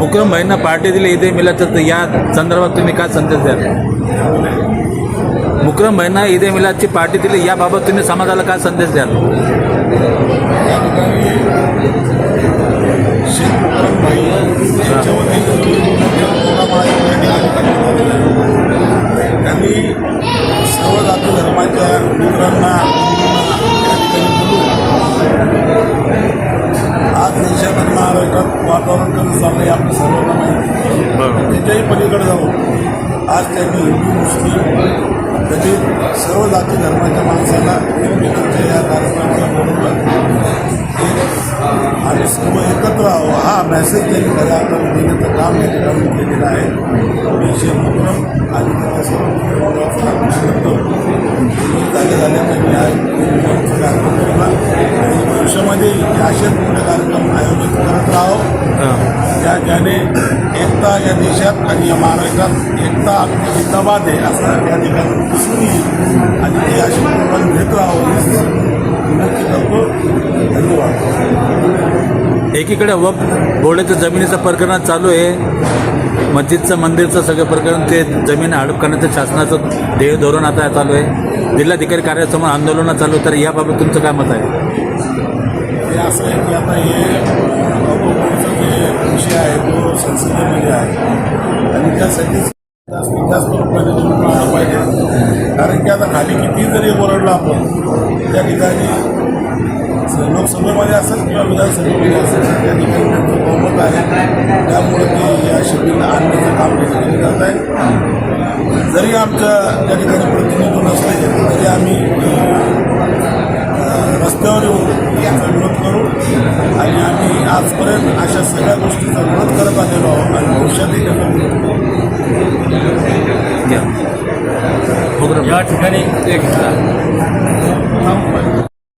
मुक्रम भाईंना party दिली इथे मिला तर या संदर्भात तुम्ही काय संदेश द्याल? मुकरम भाईंना ईदे मिलादची पार्टी दिली याबाबत तुम्ही समाजाला काय संदेश द्याल? भाई महाराष्ट्रात वातावरण कसं चाललंय आपलं सर्वांना माहिती आहे. त्याच्याही पलीकडे जाऊन आज त्यांनी हिंदू मुस्लिम दलित सर्व जाती धर्माच्या माणसाला एकमेकांच्या या कार्यक्रमाला बोलवलं. आणि सर्व एकत्र राहावं हा मेसेज त्यांनी खऱ्या अर्थाने देण्याचं काम या ठिकाणी केलेलं आहे. मी शेतकरी आणि त्याच्या सर्व ज्याने एकता या देशात आणि या महाराष्ट्रात एकता जिंदाबाद आहे असं या ठिकाणी दिसून येईल. आणि ते असे प्रोग्राम घेत राहावं विनंती करतो. धन्यवाद. एकीकडे वक बोर्डाच्या जमिनीचं प्रकरण चालू आहे. मस्जिदचं मंदिरचं सगळं प्रकरण ते जमीन हडप करण्याचं शासनाचं ध्येय धोरण आता चालू आहे. जिल्हाधिकारी कार्यालयासमोर आंदोलनं चालू. तर याबाबत तुमचं काय मत आहे? हे असं आहे की आता हे अवघडचा जे विषय आहे तो संसदेमध्ये आहे आणि त्यासाठी जास्तीत जास्त लोकांनी निवडून आलं पाहिजे कारण की आता खाली किती जरी ओरडलं आपण त्या ठिकाणी लोकसभेमध्ये असेल किंवा विधानसभेमध्ये असेल त्या ठिकाणी त्यांचं बहुमत आहे त्यामुळे ते या शिबिरला आणण्याचं काम केलं जात आहे जरी आमच्या त्या ठिकाणी प्रतिनिधी नसले तरी आम्ही रस्त्यावर येऊन याचा विरोध करू. आणि आम्ही आजपर्यंत अशा सगळ्या गोष्टीचा विरोध करत आलेलो आहोत आणि भविष्यातही त्याचा विरोध करू. या. ठिकाणी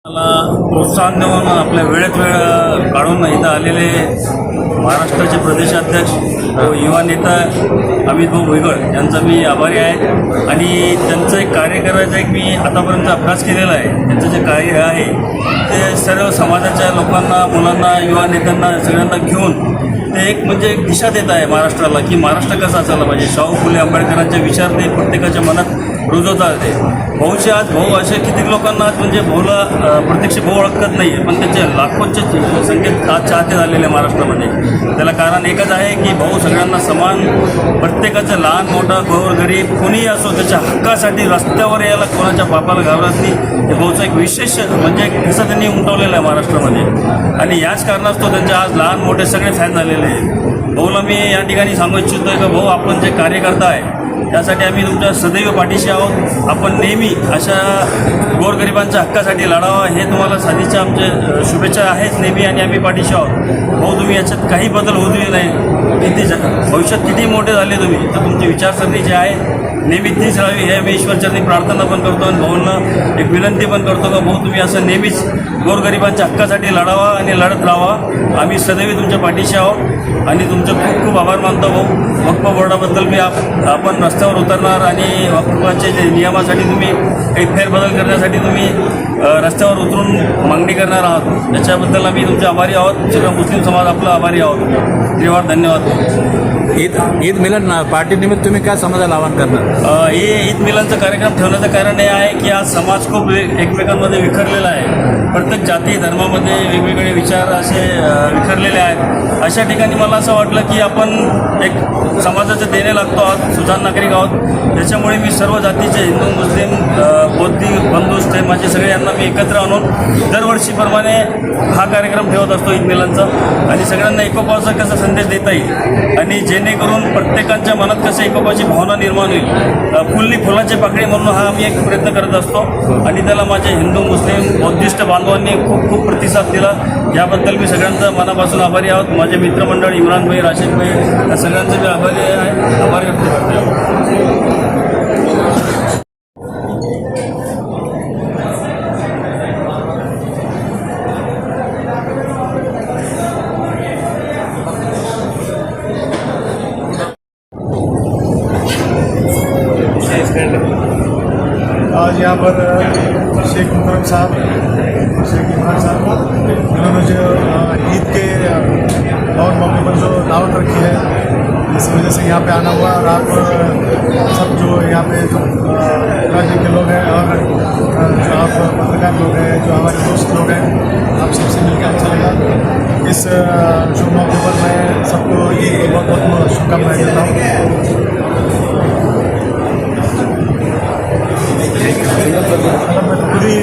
मला प्रोत्साहन देऊन आपल्या वेळेत वेळ काढून इथं आलेले महाराष्ट्राचे प्रदेशाध्यक्ष व युवा नेता अमित भाऊ यांचा मी आभारी आहे. आणि त्यांचं एक कार्य करायचा एक मी आतापर्यंत अभ्यास केलेला आहे. त्यांचं जे कार्य आहे ते सर्व समाजाच्या लोकांना मुलांना युवा नेत्यांना सगळ्यांना घेऊन ते एक म्हणजे एक दिशा देत आहे महाराष्ट्राला की महाराष्ट्र कसा असायला पाहिजे. शाहू फुले आंबेडकरांचे विचार ते प्रत्येकाच्या मनात रुजवतात ते भाऊचे आज भाऊ असे कितीक लोकांना आज म्हणजे भाऊला प्रत्यक्ष भाऊ ओळखत नाही आहे पण त्याचे लाखोंचे संख्येत आज चाहते झालेले आहे महाराष्ट्रामध्ये. त्याला कारण एकच आहे की भाऊ सगळ्यांना समान प्रत्येकाचं लहान मोठा गोर गरीब कोणीही असो त्याच्या हक्कासाठी रस्त्यावर यायला कोणाच्या बापाला घाबरत नाही. हे भाऊचं एक विशेष म्हणजे एक ठसा त्यांनी उमटवलेला आहे महाराष्ट्रामध्ये. आणि याच कारणास्तव त्यांचे आज लहान मोठे सगळे फॅन झालेले आहेत. भाऊला मी या ठिकाणी सांगू इच्छितो का भाऊ आपण जे कार्यकर्ता आहे त्यासाठी आम्ही तुमच्या सदैव पाठीशी आहोत. आपण नेहमी अशा गोरगरिबांच्या हक्कासाठी लढावा हे तुम्हाला साधीच्या आमच्या शुभेच्छा आहेच नेहमी आणि आम्ही पाठीशी आहोत. भाऊ तुम्ही याच्यात काही बदल होऊ दिले नाही. किती भविष्यात किती मोठे झाले तुम्ही तर तुमची विचारसरणी जी आहे नेहमी तीच राहावी. हे मी ईश्वरचरणी प्रार्थना पण करतो आणि भाऊंना एक विनंती पण करतो का भाऊ तुम्ही असं नेहमीच गोरगरिबांच्या हक्कासाठी लढावा आणि लढत राहावा. आम्ही सदैव तुमच्या पाठीशी आहोत आणि तुमचं खूप खूप आभार मानतो भाऊ. वक्फ बोर्डाबद्दल मी आप आपण रस्त्यावर उतरणार आणि वक्फाचे जे नियमासाठी तुम्ही काही फेरबदल करण्यासाठी तुम्ही रस्त्यावर उतरून मागणी करणार आहोत. त्याच्याबद्दल आम्ही तुमचे आभारी आहोत. सगळं मुस्लिम समाज आपला आभारी आहोत. त्रिवार धन्यवाद. ईद ईद मिलन ना पार्टी निमित्त तुम्ही काय समाजाला आवाहन करणार? हे ईद मिलनचं कार्यक्रम ठेवण्याचं कारण हे आहे की आज समाज खूप वे- एकमेकांमध्ये विखरलेला आहे. प्रत्येक जाती धर्मामध्ये वेगवेगळे विचार असे विखरलेले आहेत. अशा ठिकाणी मला असं वाटलं की आपण एक समाजाचं देणे लागतो आहोत सुजान नागरिक आहोत. त्याच्यामुळे मी सर्व जातीचे हिंदू मुस्लिम बौद्धी बौद्धिक बंधू ते माझे सगळे यांना मी एकत्र आणून दरवर्षीप्रमाणे हा कार्यक्रम ठेवत असतो ईद मिलनचा. आणि सगळ्यांना एकोपाचा कसा संदेश देता येईल? आणि जे जेणेकरून प्रत्येकाच्या मनात कसं एकोपाची भावना निर्माण होईल. फुल्ली फुलाचे पाकळी म्हणून हा आम्ही एक प्रयत्न करत असतो. आणि त्याला माझे हिंदू मुस्लिम बौद्धिस्ट बांधवांनी खूप खूप प्रतिसाद दिला. याबद्दल मी सगळ्यांचा मनापासून आभारी आहोत. माझे मित्रमंडळ इम्रान भाई राशिद भाई या सगळ्यांचे मी आभारी आहे. आभार व्यक्त करतो. यहाँ पर शेख मुकरम साहब, शेख इमरान साहब इन्होंने जो ईद के और मौके पर जो दावत रखी है, इस वजह से यहाँ पे आना हुआ और आप सब जो यहाँ पे जो राज्य के लोग हैं और जो आप पत्रकार लोग हैं, जो हमारे दोस्त लोग हैं, आप सबसे मिलकर अच्छा लगा। इस शुभ मौके पर मैं सबको ईद की बहुत बहुत शुभकामनाएँ देता हूँ। पूरी